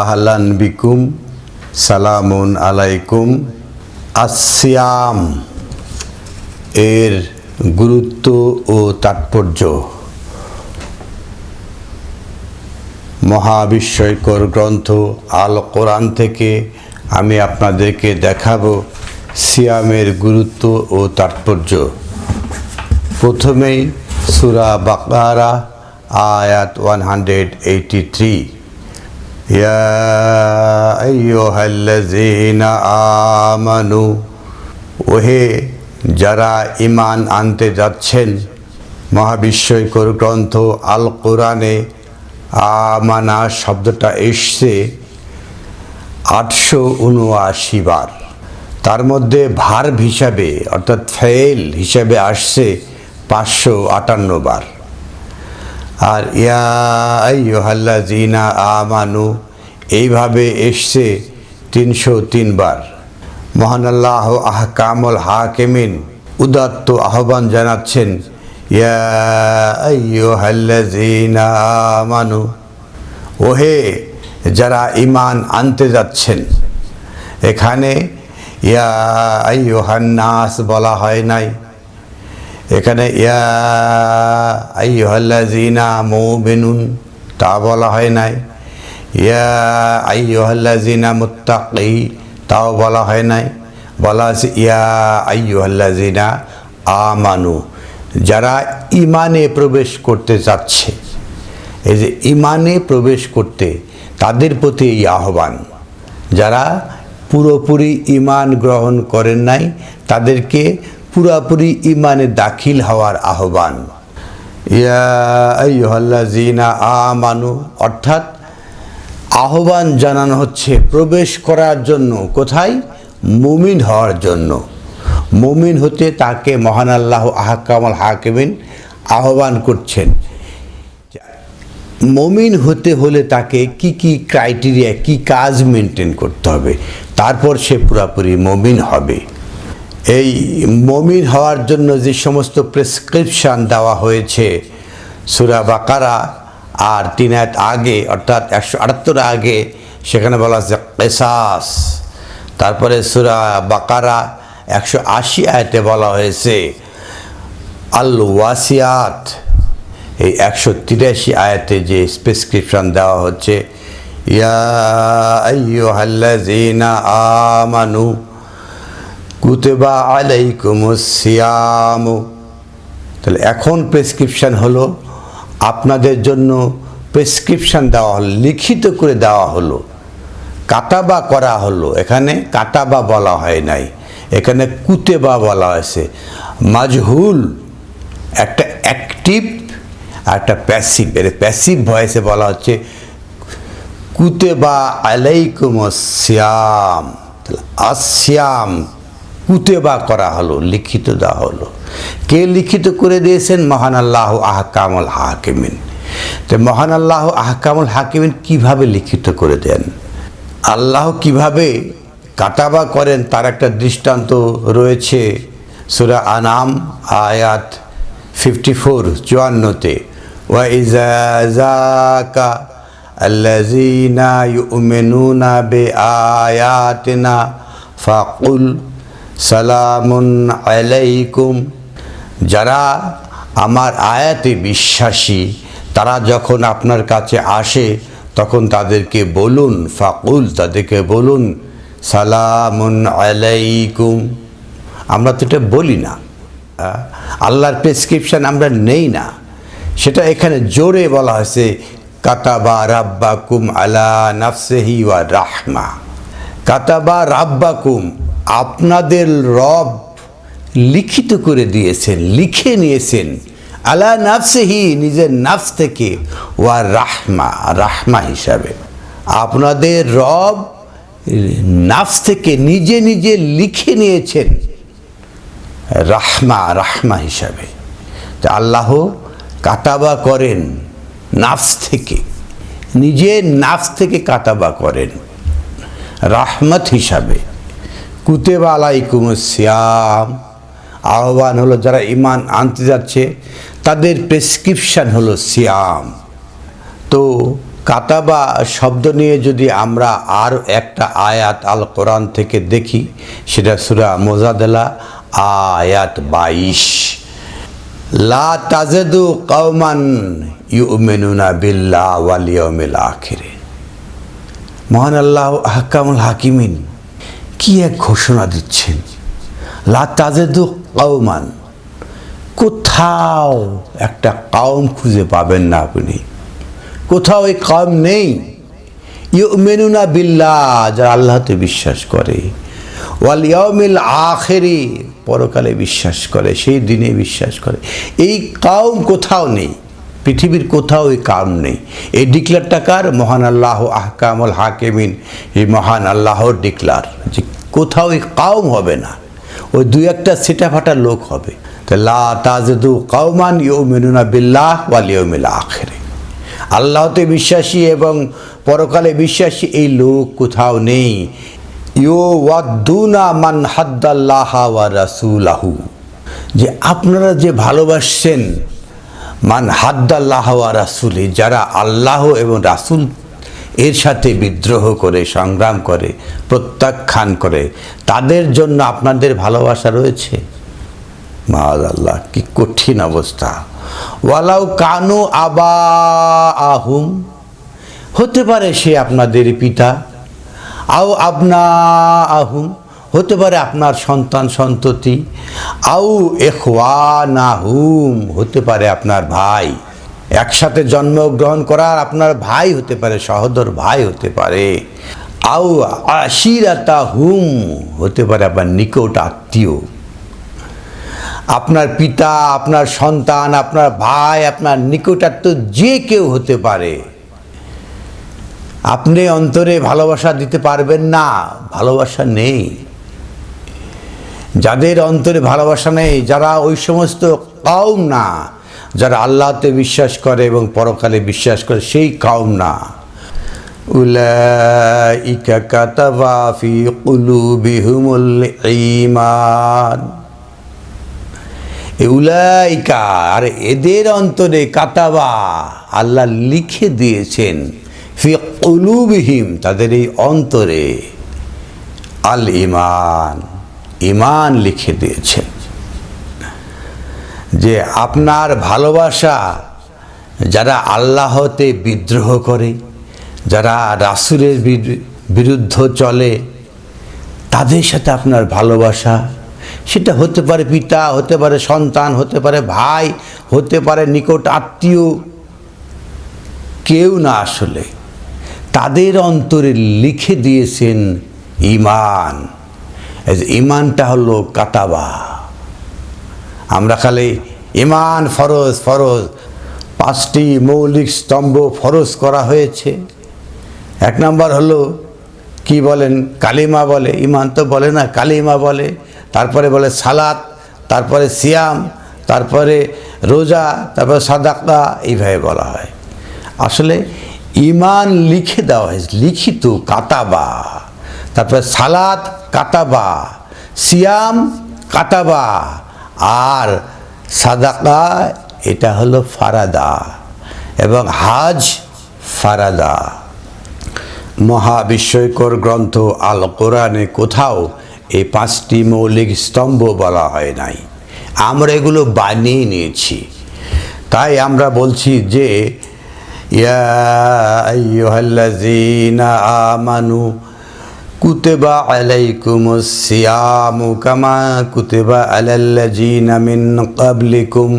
আহলান বিকুম, সালামুন আলাইকুম। আসিয়াম এর গুরুত্ব ও তাৎপর্য। মহাবিস্ময়কর গ্রন্থ আল কোরআন থেকে আমি আপনাদেরকে দেখাবো সিয়ামের গুরুত্ব ও তাৎপর্য। প্রথমেই সুরা বাকারা, আয়াত ওয়ান হান্ড্রেড এইটি থ্রি। আমানু ওহে যারা ইমান আনতে যাচ্ছেন মহাবিস্ময়কর গ্রন্থ আল কোরআনে আমানা শব্দটা এসছে আটশো উনআশি বার। তার মধ্যে ভার্ব হিসাবে, অর্থাৎ ফেল হিসাবে আসছে পাঁচশো আটান্ন বার। আর ইয়া জিনা আমানু, এইভাবে এসছে তিনশো তিনবার মহান আল্লাহ আহকামুল হাকিমিন উদাত্ত আহ্বান জানাচ্ছেন, ইয়া আমানু, ওহে যারা ইমান আনতে যাচ্ছেন, এখানে ইয়া আইয়ুহান্নাস বলা হয় নাই। এখানে, ইয়া আইয়ুহাল্লাযিনা মুমিনুন, তা বলা হয় নাই। ইয়া আইয়ুহাল্লাযিনা মুত্তাকি, তাও বলা হয় নাই। বলা আছে, ইয়া আইয়ুহাল্লাযিনা আমানু, যারা ইমানে প্রবেশ করতে চাচ্ছে। এই যে ইমানে প্রবেশ করতে, তাদের প্রতি এই আহ্বান। যারা পুরোপুরি ইমান গ্রহণ করেন নাই, তাদেরকে পুরাপুরি ইমানে দাখিল হওয়ার আহ্বান। জিনা আমানু, অর্থাৎ আহ্বান জানানো হচ্ছে প্রবেশ করার জন্য, কোথায়? মুমিন হওয়ার জন্য। মুমিন হতে তাকে মহান আল্লাহ আহকামাল হাকিমিন আহ্বান করছেন। মমিন হতে হলে তাকে কি কি ক্রাইটেরিয়া, কি কাজ মেনটেন করতে হবে? তারপর সে পুরাপুরি মমিন হবে। এই মমিন হওয়ার জন্য যে সমস্ত প্রেসক্রিপশান দেওয়া হয়েছে, সুরা বাকারা আর তিন আয়াত আগে, অর্থাৎ একশো আটাত্তর আগে, সেখানে বলা হচ্ছে কেসাস। তারপরে সুরা বাকারা একশো আশি আয়তে বলা হয়েছে আল ওয়াসিয়াত এই একশো তিরাশি আয়াতে যে প্রেসক্রিপশন দেওয়া হচ্ছে, ইয়া আমানু কুতেবা আলাইকুমুসিয়ামু তাহলে এখন প্রেসক্রিপশন হলো, আপনাদের জন্য প্রেসক্রিপশন দেওয়া হলো, লিখিত করে দেওয়া হলো। কাটাবা করা হলো, এখানে কাটাবা বলা হয় নাই, এখানে কুতেবা বলা হয়েছে। মাজহুল, একটা অ্যাক্টিভ আর একটা প্যাসিভ, এর প্যাসিভ ভয়েসে বলা হচ্ছে কুতেবা আলাইকুম শ্যাম আসিয়াম কুতেবা করা হলো, লিখিত দেওয়া হলো। কে লিখিত করে দিয়েছেন? মহান আল্লাহ আহকামুল হাকিমিন। তো মহান আল্লাহ আহকামুল হাকিমিন কীভাবে লিখিত করে দেন? আল্লাহ কীভাবে কাটাবা করেন? তার একটা দৃষ্টান্ত রয়েছে সুরা আনাম, আয়াত ফিফটি ফোর, চুয়ান্নতে। ওয়াইজাকা আল্লাজিনা ইউমেনুনা বে আয়াতেনা ফাকুল সালামুন আলাইকুম। যারা আমার আয়াতে বিশ্বাসী, তারা যখন আপনার কাছে আসে, তখন তাদেরকে বলুন, ফাকুল, তাদেরকে বলুন, সালামুন আলাইকুম। আমরা তো এটা বলি না। আল্লাহর প্রেসক্রিপশান আমরা নেই না। সেটা এখানে জোরে বলা হয়েছে, কাতাবা রাব্বাকুম আলা নাফসেহি ওয়া রাহমা। কাতাবা রাব্বাকুম আপনাদের রব লিখিত করে দিয়েছেন, লিখে নিয়েছেন। আলা নাফসেহি, নিজের নাফস থেকে, ওয়া রাহমা রাহমা হিসাবে। আপনাদের রব নাফস থেকে নিজে নিজে লিখে নিয়েছেন, রাহমা রাহমা হিসাবে। আল্লাহ কাতাবা করেন নাফস থেকে, নিজের নাফস থেকে কাতাবা করেন, রাহমত হিসাবে। কুতেবা আলাইকুম শ্যাম আহ্বান হলো যারা ইমান আনতে যাচ্ছে, তাদের প্রেসক্রিপশান হলো সিয়াম। তো কাতাবা শব্দ নিয়ে যদি আমরা আর একটা আয়াত আল কোরআন থেকে দেখি, সেটা সুরা মোজাদেলা আয়াত বাইশ। লা তাজেদু কৌমান ইউমেনুনা বিল্লা ওয়ালিয়মিল আখিরে। মহান আল্লাহ হাকামুল হাকিমিন। কি এক ঘোষণা দিচ্ছেন? লা তাজেদু কৌমান কোথাও একটা কাউম খুঁজে পাবেন না আপনি। কোথাও এই কাউম নেই। ইউমেনুনা বিল্লা যারা আল্লাহতে বিশ্বাস করে। ওয়াল ইয়াউমিল আখেরি, পরকালে বিশ্বাস করে, সেই দিনে বিশ্বাস করে। এই কাউম কোথাও নেই। পৃথিবীর কোথাও এই কাম নেই। এই ডিক্লারটা কার? মহান আল্লাহ আহকামুল হাকিমিন। এই মহান আল্লাহর ডিক্লার। যে কোথাও এই কাউম হবে না। ওই দুই একটা সেটা ফাটা লোক হবে। তা লা তাজদু কাউমান ইউমিনুনা বিল্লাহ ওয়াল ইয়াউমিল আখিরে। আল্লাহতে বিশ্বাসী এবং পরকালে বিশ্বাসী এই লোক কোথাও নেই। ইউ ওয়াদ্দুনা মান হাদ্দাল্লাহ ওয়া রাসূলাহু। যে আপনারা যে ভালোবাসছেন মান হাদ্দাল্লাহ রাসূলি যারা আল্লাহ এবং রাসূল এর সাথে বিদ্রোহ করে, সংগ্রাম করে, প্রত্যাখ্যান করে, তাদের জন্য আপনাদের ভালোবাসা রয়েছে? মাদ আল্লাহ কি কঠিন অবস্থা। ওয়ালাউ কানু আবা আহুম হতে পারে সে আপনাদের পিতা, আও আপনা আহুম হতে পারে আপনার সন্তান সন্ততি। আউ এখওয়ানাহুম, হতে পারে আপনার ভাই। একসাথে জন্মগ্রহণ করার আপনার ভাই হতে পারে, সহদর ভাই হতে পারে। আউ আশিরাতা হুম হতে পারে আপনার নিকট আত্মীয়। আপনার পিতা, আপনার সন্তান, আপনার ভাই, আপনার নিকটাত্ম যে কেউ হতে পারে। আপনি অন্তরে ভালোবাসা দিতে পারবেন না, ভালোবাসা নেই। যাদের অন্তরে ভালোবাসা নেই, যারা ওই সমস্ত কাউম না, যারা আল্লাহতে বিশ্বাস করে এবং পরকালে বিশ্বাস করে, সেই কাউম না। কাতাবা ফি আর এদের অন্তরে কাতাবা আল্লাহ লিখে দিয়েছেন, ফি তাদের এই অন্তরে আল ইমান ইমান লিখে দিয়েছেন। যে আপনার ভালোবাসা যারা আল্লাহতে বিদ্রোহ করে, যারা রাসুলের বিরুদ্ধ চলে, তাদের সাথে আপনার ভালোবাসা, সেটা হতে পারে পিতা, হতে পারে সন্তান, হতে পারে ভাই, হতে পারে নিকট আত্মীয়, কেউ না আসলে তাদের অন্তরে লিখে দিয়েছেন ইমান ইমানটা হলো কাতাবা। আমরা খালি ইমান ফরজ ফরজ। পাঁচটি মৌলিক স্তম্ভ ফরজ করা হয়েছে। এক নম্বর হলো, কি বলেন? কালিমা বলে। ইমান তো বলে না, কালিমা বলে। তারপরে বলে সালাত, তারপরে সিয়াম, তারপরে রোজা, তারপরে সাদাকা, এইভাবে বলা হয়। আসলে ইমান লিখে দেওয়া হয়েছে, লিখিত কাতাবা। তারপরে সালাত কাতাবা, সিয়াম কাতাবা, আর সাদাকা, এটা হলো ফারাদা এবং হাজ ফারাদা। মহাবিস্ময়কর গ্রন্থ আল কোরআনে কোথাও এই পাঁচটি মৌলিক স্তম্ভ বলা হয় নাই। আমরা এগুলো বানিয়ে নিয়েছি। তাই আমরা বলছি যে, ইয়া আমানু কুতেবা আলাইকুম সিয়ামু কামা কুতেবা আলাল্লাজিনা মিন কাবলিকুম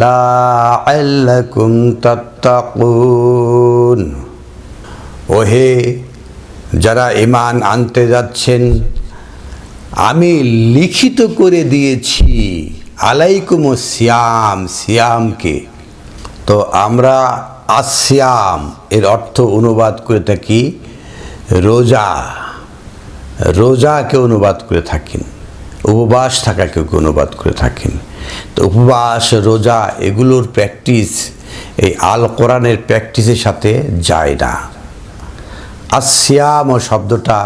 লাআল্লাকুম তাত্তাকুন ওহে, যারা ইমান আনতে যাচ্ছেন, আমি লিখিত করে দিয়েছি, আলাইকুম সিয়াম, সিয়ামকে। তো আমরা আসিয়াম এর অর্থ অনুবাদ করে থাকি, রোজা। রোজাকে অনুবাদ করে থাকেন, উপবাস থাকাকে অনুবাদ করে থাকেন। তো উপবাস, রোজা এগুলোর প্র্যাকটিস এই আল কোরআনের প্র্যাকটিসের সাথে যায় না। আসিয়াম শব্দটা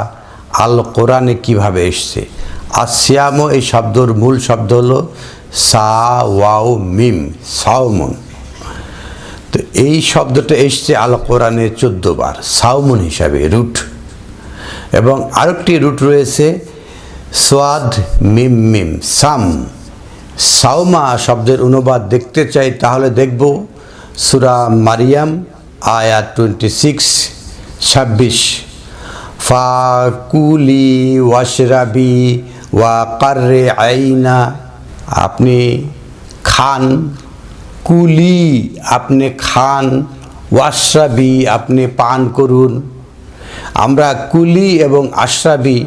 আল কোরআনে কীভাবে এসছে? আসিয়াম এই শব্দর মূল শব্দ হলো সা, ওয়াও, মিম, সাওমন। তো এই শব্দটা এসছে আল কোরআনে চোদ্দ বার সাউমন হিসাবে, রুট। এবং আরেকটি রুট রয়েছে সোয়াদ মিম মিম, সাম। সাউমা শব্দের অনুবাদ দেখতে চাই, তাহলে দেখব। সুরা মারিয়াম, আয়াত টোয়েন্টি সিক্স ছাব্বিশ। ফাকুলি ওয়াশরাবি ওয়া কার্রে আইনা, আপনি খান। কুলি, আপনি খান। ওয়াশরাবি, আপনি পান করুন। আমরা কুলি এবং আশরাবি,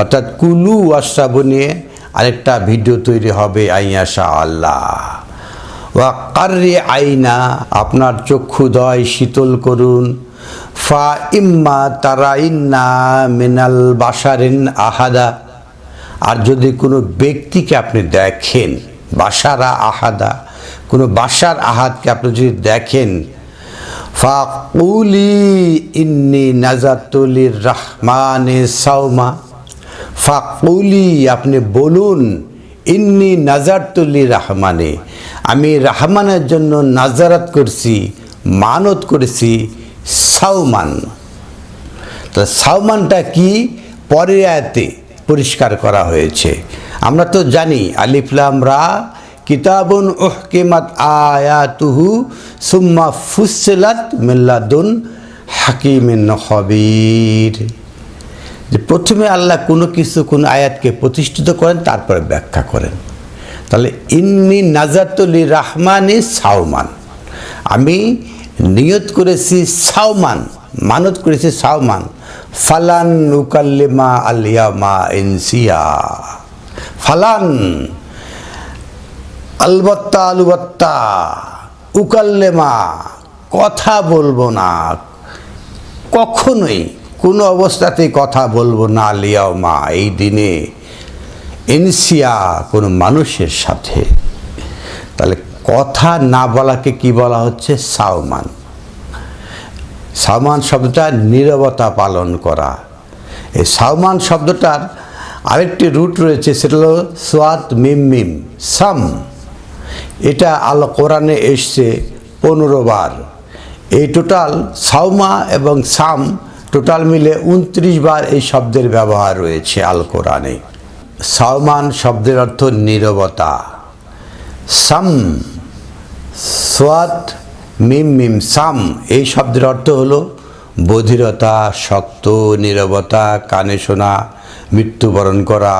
অর্থাৎ কুলু আশরাবু নিয়ে আরেকটা ভিডিও তৈরি হবে আইয়াশা আল্লাহ ওয়া কার্রে আইনা, আপনার চক্ষুদয় শীতল করুন। ফা ইম্মা তারা ইন্না মিনাল বাসারিন আহাদা, আর যদি কোনো ব্যক্তিকে আপনি দেখেন বাসারা আহাদা, কোনো বাসার আহাদকে আপনি যদি দেখেন ফাকুলি ইন্নি নাজাতুলির রহমানে সাউমা ফাকুলি, আপনি বলুন, ইন্নি নাজারতুলি রহমানে আমি রহমানের জন্য নাজারাত করছি, মানত করেছি সাউমান তো সাউমানটা কি? পরের আয়াতে পরিষ্কার করা হয়েছে। আমরা তো জানি আলিফলাম রা কিতাবুন উহকিমাত আয়াতুহু সুম্মা ফুসিলাত মিল্লাদুন হাকিমিন খবির। যে প্রথমে আল্লাহ কোনো কিছু, কোনো আয়াতকে প্রতিষ্ঠিত করেন, তারপরে ব্যাখ্যা করেন। তাহলে ইন্নি নাজাতুলি রহমানি সাউমান আমি নিয়ত করেছি সাউমান মানত করেছি সাউমান ফালান উকাল্লিমা আলিয়ামা ইনসিয়া। ফালান আলবত্তা আলুবত্তা উকাল্লেমা কথা বলব না। কখনোই কোনো অবস্থাতেই কথা বলব না, লিয়াও মা, এই দিনে এনসিয়া কোনো মানুষের সাথে। তাহলে কথা না বলাকে কি বলা হচ্ছে? সাওমান। সাওমান শব্দটা নীরবতা পালন করা। এই সাওমান শব্দটার আরেকটি রুট রয়েছে, সেটা হলো সোয়াত মিম মিম, সাম। এটা আল কোরআনে এসছে পনেরো বার। এই টোটাল সাউমা এবং সাম টোটাল মিলে উনত্রিশ বার এই শব্দের ব্যবহার রয়েছে আল কোরআনে। সাউমান শব্দের অর্থ নীরবতা। সাম, সোয়াত, মিম মিম, সাম, এই শব্দের অর্থ হলো বধিরতা, শক্ত, নীরবতা, কানে শোনা, মৃত্যুবরণ করা,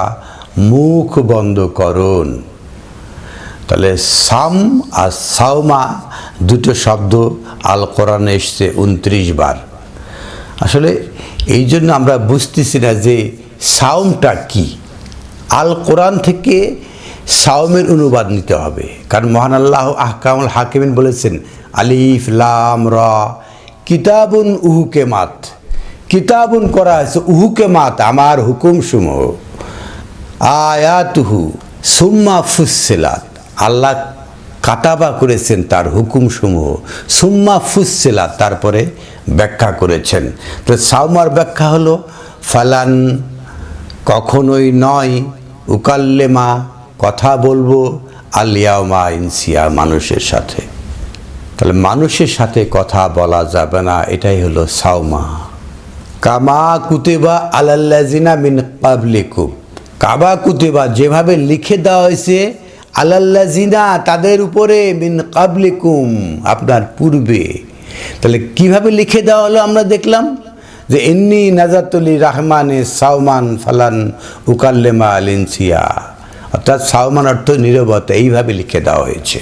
মুখ বন্ধ করুন। তাহলে সাম আর সাউমা দুটো শব্দ আল কোরআনে এসছে উনত্রিশ বার। আসলে এই জন্য আমরা বুঝতেছি না যে সাউমটা কি। আল কোরআন থেকে সাওমের অনুবাদ নিতে হবে। কারণ মহান আল্লাহ আহকামুল হাকিমিন বলেছেন, আলিফ, লাম, র, কিতাবুন উহুকে মাত। কিতাবুন করা হয়েছে উহুকে মাত, আমার হুকুম সমূহ আয়াতুহু, সুম্মা ফুসেলাত আল্লাহ কাতাবা করেছেন তার হুকুমসমূহ। সুম্মা ফুসেলাত তারপরে ব্যাখ্যা করেছেন। তো সাউমার ব্যাখ্যা হলো, ফালান কখনোই নয়, উকাল্লেমা, কথা বলব আলিয়ামা ইনসিয়া, মানুষের সাথে। তাহলে মানুষের সাথে কথা বলা যাবে না, এটাই হলো সাউমা কামা কুতেবা আলাল্লাজিনা মিন কাবলিকুম কাবা কুতেবা যেভাবে লিখে দেওয়া হয়েছে আলাল্লাজিনা তাদের উপরে, মিন কাবলিকুম আপনার পূর্বে। তাহলে কীভাবে লিখে দেওয়া হলো আমরা দেখলাম? যে এন্নি নাজাতুলি রহমানে সাউমান ফালান উকাল্লেমা আলিনসিয়া অর্থাৎ সাউমান অর্থ নীরবতা, এইভাবে লিখে দেওয়া হয়েছে।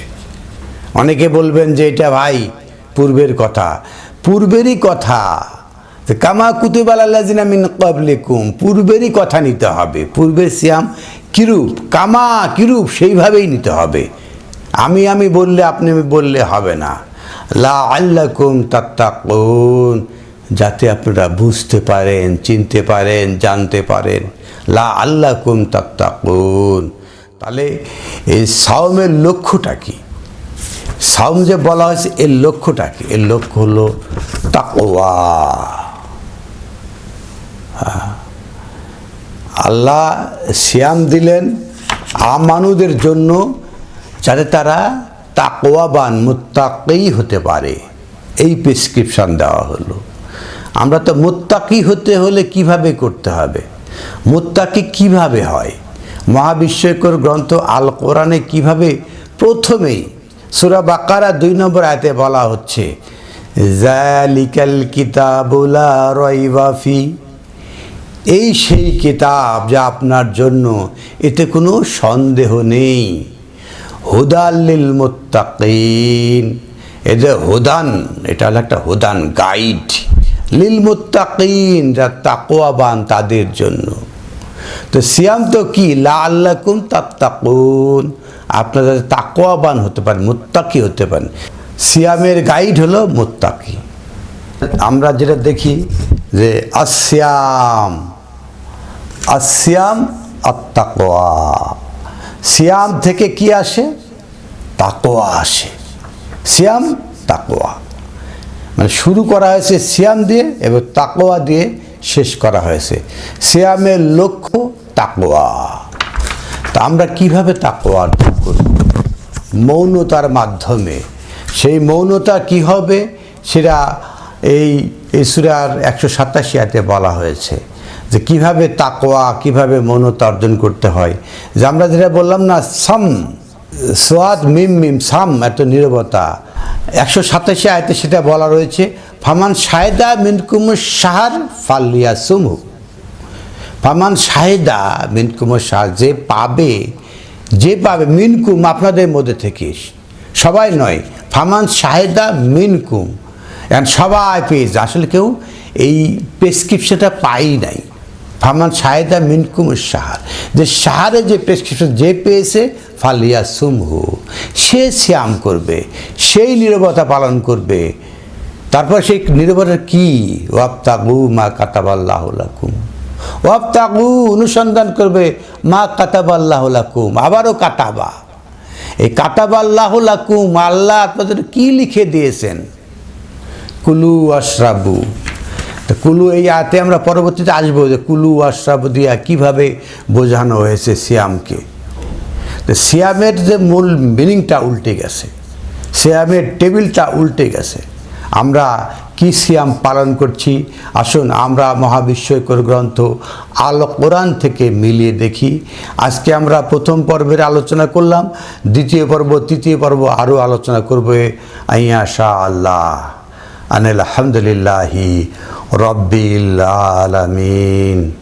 অনেকে বলবেন যে এটা ভাই পূর্বের কথা। পূর্বেরই কথা। কামা কুতুবাল আল্লাজিনা মিন কবলিকুম পূর্বেরই কথা নিতে হবে। পূর্বের সিয়াম কিরূপ? কামা কিরূপ? সেইভাবেই নিতে হবে। আমি আমি বললে, আপনি বললে হবে না। লা আল্লাকুম তাত্তাকুন, যাতে আপনারা বুঝতে পারেন, চিনতে পারেন, জানতে পারেন। লা আল্লাকুম তাত্তাকুন। তাহলে এই সাওমের লক্ষ্যটা কি? সাউম যে বলা হয়েছে, এর লক্ষ্যটা কি? এর লক্ষ্য হলো তাকওয়া। আল্লাহ শ্যাম দিলেন আমানুদের জন্য যাতে তারা তাকোয়াবান মুত্তাকেই হতে পারে। এই প্রেসক্রিপশান দেওয়া হলো। আমরা তো মোত্তাকি হতে হলে কীভাবে করতে হবে? মোত্তাকি কীভাবে হয়? মহাবিশ্বকর গ্রন্থ আল কোরআনে কীভাবে প্রথমেই সুরা বাকারা দুই নম্বর আয়তে বলা হচ্ছে, জালিকাল কিতাবুলা রয়বাফি এই সেই কিতাব যা আপনার জন্য, এতে কোনো সন্দেহ নেই। হুদাল্লিল মুত্তাকিন। যে হুদান, এটা হলো একটা হুদান গাইড। লিল মুত্তাকিন যা তাকোয়াবান তাদের জন্য। তো সিয়াম তো কি? লা আল্লাকুম তাত্তাকুন। আপনারা তাকোয়াবান হতে পারেন, মুত্তাকি হতে পারেন, সিয়ামের গাইড হলো মুত্তাকি। আমরা যেটা দেখি যে আসিয়াম আসিয়াম আত্মাকোয়া সিয়াম থেকে কি আসে? তাকোয়া আসে। সিয়াম তাকোয়া মানে শুরু করা হয়েছে সিয়াম দিয়ে এবং তাকোয়া দিয়ে শেষ করা হয়েছে। সিয়ামের লক্ষ্য তাকোয়া তা আমরা কীভাবে তাকোয়া অর্জন করব? মৌনতার মাধ্যমে। সেই মৌনতা কি হবে? সেটা এই ইসুরার একশো সাতাশি আতে বলা হয়েছে। যে কীভাবে তাকোয়া কীভাবে মৌনতা অর্জন করতে হয়। যে আমরা যেটা বললাম না, সাম, সোয়াদ, মিম মিম, সাম, এত নিরবতা। একশো সাতাশি আয়তে সেটা বলা রয়েছে, ফামান সায়দা মিনকুম সাহার ফাল্লিয়া সুমু ফামান সাহেদা মিনকুমর শাহ যে পাবে যে পাবে, মিনকুম আপনাদের মধ্যে থেকে। সবাই নয়, ফামান সাহেদা মিনকুম। এখন সবাই পেয়েছে আসলে কেউ এই প্রেসক্রিপশনটা পাই নাই। ফামান সাহেদা মিনকুম সাহার যে সাহারে যে প্রেসক্রিপশন যে পেয়েছে, ফালিয়া সুমহু। সে শ্যাম করবে, সেই নিরবতা পালন করবে। তারপর সেই নিরবতা কি? ওয়াপ্তাগু মা কাতাবাল্লাহ লাকুম। ওয়াপ্তাগু অনুসন্ধান করবে, মা কাতাবাল্লাহ লাকুম। আবারও কাতাবা। এই কাতাবাল্লাহ লাকুম, আল্লাহ আপনাদের কি লিখে দিয়েছেন? কুলু আশরাবু। তো কুলু এই আতে আমরা পরবর্তীতে আসব যে কুলু আশরাবু দিয়া কীভাবে বোঝানো হয়েছে সিয়ামকে। তো সিয়ামের যে মূল মিনিংটা উল্টে গেছে, সিয়ামের টেবিলটা উল্টে গেছে। আমরা কি সিয়াম পালন করছি? আসুন আমরা মহাবিশ্বকর গ্রন্থ আল কোরআন থেকে মিলিয়ে দেখি। আজকে আমরা প্রথম পর্বের আলোচনা করলাম, দ্বিতীয় পর্ব, তৃতীয় পর্ব আরও আলোচনা করবে। আইয়া শাহ আল্লাহ। আনিল আলহামদুলিল্লাহি رب العالمين.